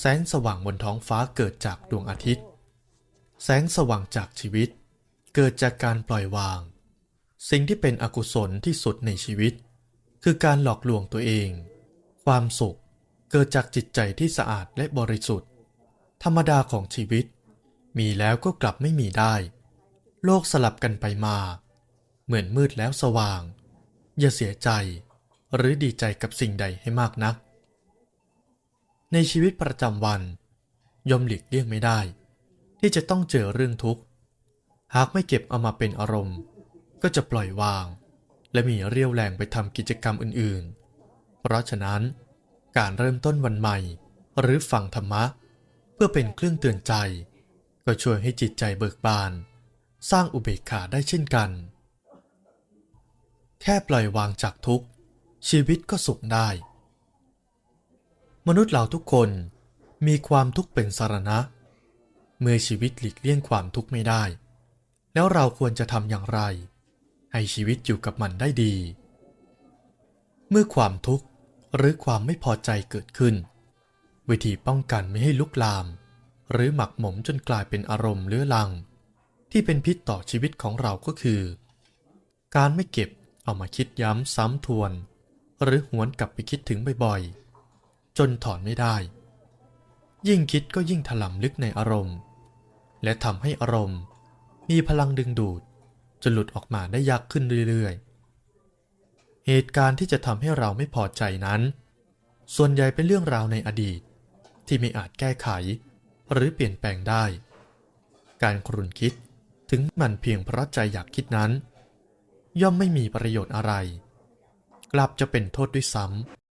แสงสว่างบนท้องฟ้าเกิดจากดวงอาทิตย์ แสงสว่างจากชีวิต เกิดจากการปล่อยวาง สิ่งที่เป็นอกุศลที่สุดในชีวิต คือการหลอกลวงตัวเอง ความสุขเกิดจากจิตใจที่สะอาดและบริสุทธิ์ ธรรมดาของชีวิต มีแล้วก็กลับไม่มีได้ โลกสลับกันไปมา เหมือนมืดแล้วสว่าง อย่าเสียใจ หรือดีใจกับสิ่งใดให้มากนัก ในชีวิตประจำวัน ย่อมหลีกเลี่ยงไม่ได้ ที่จะต้องเจอเรื่องทุกข์ หากไม่เก็บเอามาเป็นอารมณ์ ก็จะปล่อยวาง และมีเรี่ยวแรงไปทำกิจกรรมอื่นๆ เพราะฉะนั้น การเริ่มต้นวันใหม่ หรือฟังธรรมะ เพื่อเป็นเครื่องเตือนใจ ก็ช่วยให้จิตใจเบิกบาน สร้างอุเบกขาได้เช่นกัน แค่ปล่อยวางจากทุกข์ชีวิตก็สุขได้ มนุษย์เราทุกคนมีความทุกข์เป็นสารณะ เมื่อชีวิตหลีกเลี่ยงความทุกข์ไม่ได้ แล้วเราควรจะทำอย่างไร ให้ชีวิตอยู่กับมันได้ดี เมื่อความทุกข์หรือความไม่พอใจเกิดขึ้น วิธีป้องกันไม่ให้ลุกลาม หรือหมักหมมจนกลายเป็นอารมณ์เลื้อรัง ที่เป็นพิษต่อชีวิตของเราก็คือ การไม่เก็บเอามาคิดย้ำซ้ำทวน หรือหวนกลับไปคิดถึงบ่อยๆ จนถอนไม่ได้ ยิ่งคิดก็ยิ่งถลำลึกในอารมณ์ และทำให้อารมณ์ มีพลังดึงดูดจนหลุดออกมาได้ยากขึ้นเรื่อยๆ เหตุการณ์ที่จะทำให้เราไม่พอใจนั้น ส่วนใหญ่เป็นเรื่องราวในอดีต ที่ไม่อาจแก้ไข หรือเปลี่ยนแปลงได้ การครุนคิดถึงมันเพียงเพราะใจอยากคิดนั้น ย่อมไม่มีประโยชน์อะไร กลับจะเป็นโทษด้วยซ้ำ